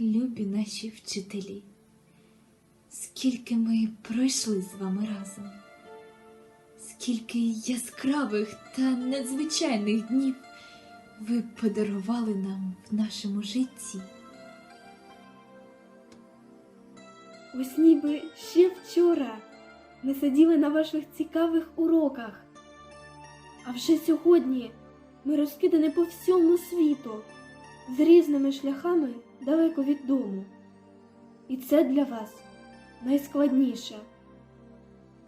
любі наші вчителі, скільки ми пройшли з вами разом, скільки яскравих та надзвичайних днів ви подарували нам в нашому житті. Ось ніби ще вчора ми сиділи на ваших цікавих уроках, а вже сьогодні ми розкидані по всьому світу з різними шляхами далеко від дому. І це для вас найскладніше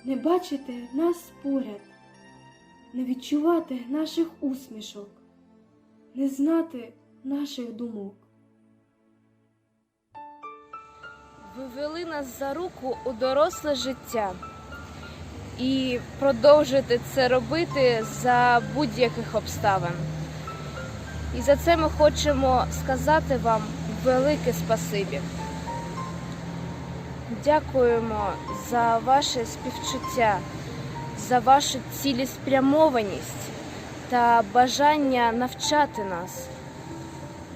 не бачити нас поряд, не відчувати наших усмішок, не знати наших думок. Ви вели нас за руку у доросле життя і продовжуєте це робити за будь-яких обставин. І за це ми хочемо сказати вам велике спасибі. Дякуємо за ваше співчуття, за вашу цілеспрямованість та бажання навчати нас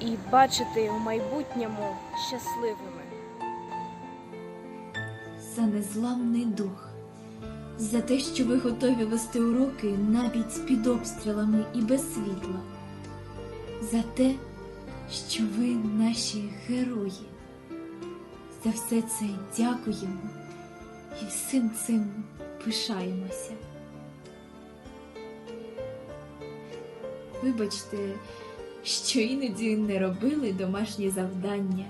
і бачити у майбутньому щасливими. за незламний дух, за те, що ви готові вести уроки навіть з під обстрілами і без світла, за те, що ви наші герої. За все це дякуємо і всім цим пишаємося. Вибачте, що іноді не робили домашні завдання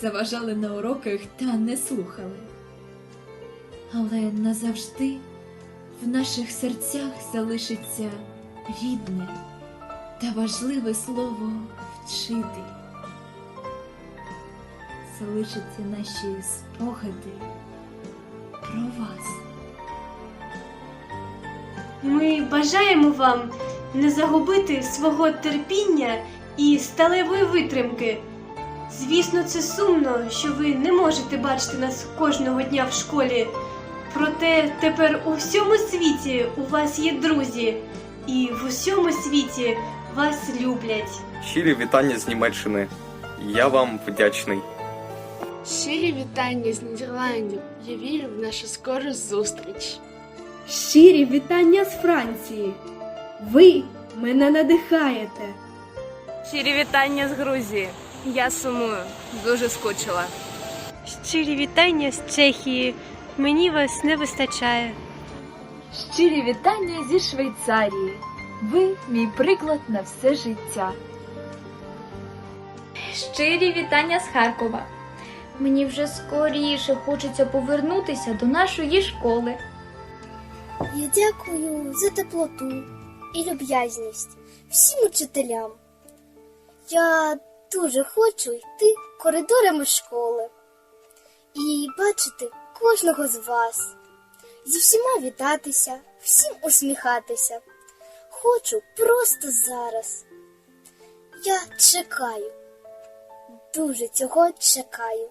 заважали на уроках та не слухали. Але назавжди в наших серцях залишиться рідне та важливе слово вчитель. Залишаться наші спогади про вас. Ми бажаємо вам не загубити свого терпіння і сталевої витримки. Звісно, це сумно, що ви не можете бачити нас кожного дня в школі. Проте тепер у всьому світі у вас є друзі, і в усьому світі вас люблять. Щирі вітання з Німеччини. Я вам вдячний. Щирі вітання з Нідерландів. Я вірю в нашу скору зустріч. Щирі вітання з Франції. Ви мене надихаєте. Щирі вітання з Грузії. Я сумую, дуже скучила. Щирі вітання з Чехії. Мені вас не вистачає. Щирі вітання зі Швейцарії. Ви мій приклад на все життя. Щирі вітання з Харкова. Мені вже скоріше хочеться повернутися до нашої школи. Я дякую за теплоту і люб'язність всім учителям. Я дуже хочу йти коридорами школи і бачити кожного з вас, зі всіма вітатися, всім усміхатися. Хочу просто зараз. Я чекаю, дуже цього чекаю.